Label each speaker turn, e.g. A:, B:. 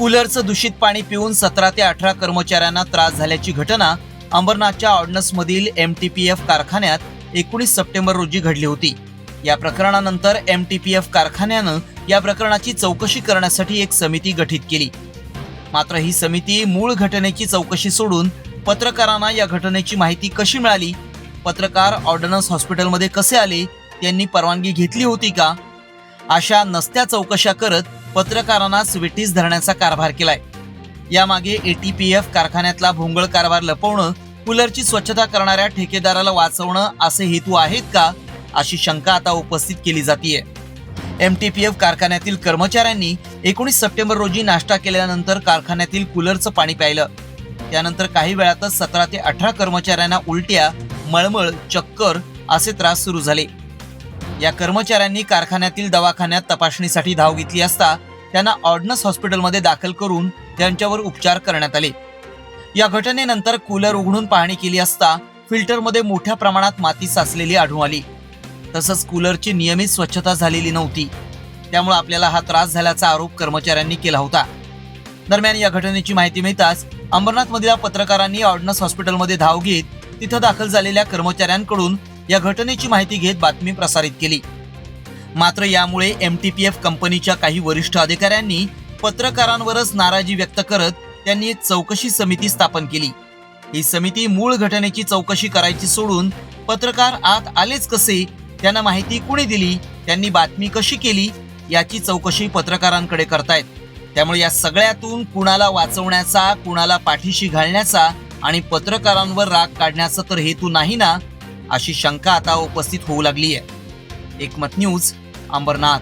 A: कूलरचं दूषित पाणी पिऊन सतरा ते अठरा कर्मचाऱ्यांना त्रास झाल्याची घटना अंबरनाथच्या ऑर्डनसमधील एम टी पी एफ कारखान्यात एकोणीस सप्टेंबर रोजी घडली होती. या प्रकरणानंतर एम टी पी एफ कारखान्यानं या प्रकरणाची चौकशी करण्यासाठी एक समिती गठीत केली. मात्र ही समिती मूळ घटनेची चौकशी सोडून पत्रकारांना या घटनेची माहिती कशी मिळाली? पत्रकार ऑर्डनन्स हॉस्पिटलमध्ये कसे आले? त्यांनी परवानगी घेतली होती का? अशा नसत्या चौकशा करत पत्रकारांना स्विटीस धरण्याचा कारभार केलाय. यामागे एटीपीएफ कारखान्यातला भोंगळ कारभार लपवणं कूलरची स्वच्छता करणाऱ्या ठेकेदाराला वाचवणं असे हेतू आहेत का अशी शंका आता उपस्थित केली जातीये. एम टी पी एफ कारखान्यातील कर्मचाऱ्यांनी एकोणीस सप्टेंबर रोजी नाश्ता केल्यानंतर कारखान्यातील कूलरचं पाणी प्यायलं. त्यानंतर काही वेळातच सतरा ते अठरा कर्मचाऱ्यांना उलट्या मळमळ चक्कर असे त्रास सुरू झाले. या कर्मचाऱ्यांनी कारखान्यातील दवाखान्यात तपासणीसाठी धाव घेतली असता त्यांना ऑर्डनस हॉस्पिटलमध्ये दाखल करून त्यांच्यावर उपचार करण्यात आले. या घटनेनंतर कूलर उघडून पाहणी केली असता फिल्टरमध्ये मोठ्या प्रमाणात माती साचलेली आढळून आली. तसंच कूलरची नियमित स्वच्छता झालेली नव्हती. त्यामुळे आपल्याला हा त्रास झाल्याचा आरोप कर्मचाऱ्यांनी केला होता. दरम्यान या घटनेची माहिती मिळताच अंबरनाथमधील पत्रकारांनी ऑर्डनस हॉस्पिटलमध्ये धाव घेत तिथं दाखल झालेल्या कर्मचाऱ्यांकडून या घटनेची माहिती घेत बातमी प्रसारित केली. मात्र यामुळे एम टी पी एफ कंपनीच्या काही वरिष्ठ अधिकाऱ्यांनी पत्रकारांवरच नाराजी व्यक्त करत त्यांनी एक चौकशी समिती स्थापन केली. ही समिती मूळ घटनेची चौकशी करायची सोडून पत्रकार आत आलेच कसे त्यांना माहिती कुणी दिली त्यांनी बातमी कशी केली याची चौकशी पत्रकारांकडे करतायत. त्यामुळे या सगळ्यातून कुणाला वाचवण्याचा कुणाला पाठीशी घालण्याचा आणि पत्रकारांवर राग काढण्याचा तर हेतू नाही ना अशी शंका आता उपस्थित होऊ लागली आहे एकमत न्यूज अंबरनाथ.